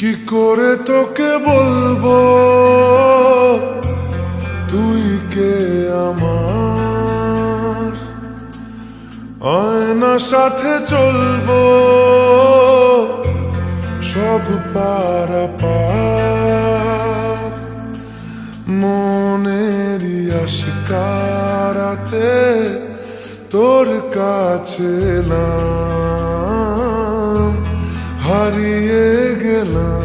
কি করে তোকে বলব? তুই কে আমার? আয়না সাথে চলবো। সব পারা মনেরই আশকারাতে তোর কাছে এলাম। হারিয়ে গেলাম।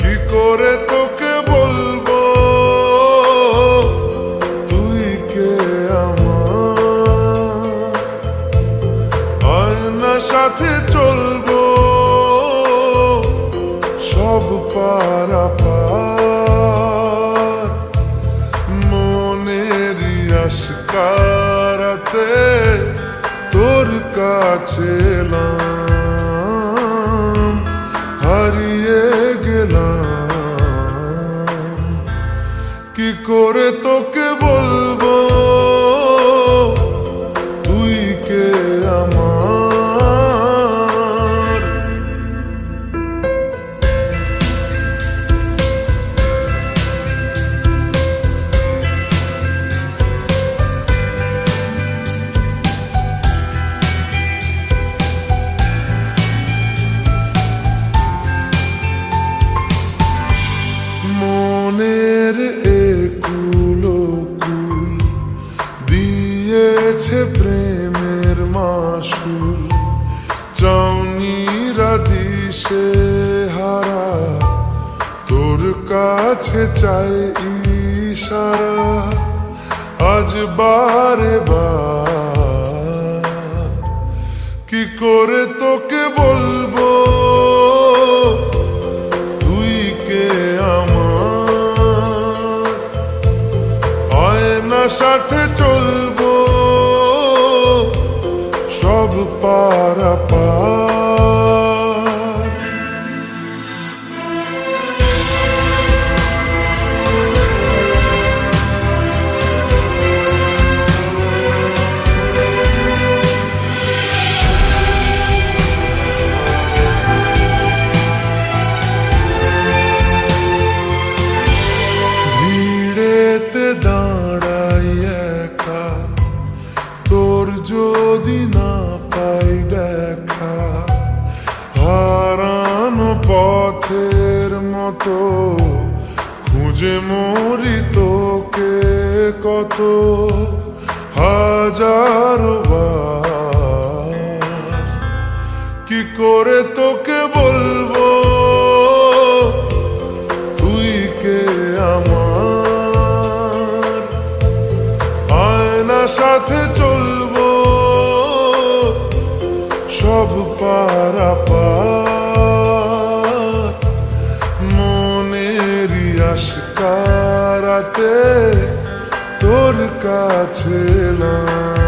কি করে তোকে বলব? তুই কে আমার? আয়না সাথে চলবো। সব পারা আশকারাতে তোর কাছে হারিয়ে গেলাম। কি করে তোকে বলব? মনের একুলো কুল দিয়েছে প্রেমের মাসুল। চাউনিরা দিশে হারা, তোর কাছে চাই ইশারা। আজ বারে বার চলবো সব পারা পার মতো, খুঁজে মরি তোকে কত, হাজারো কি করে তোকে বলব? তুই কে আমার? আয়না সাথে চলবো, সব পার কাছে না।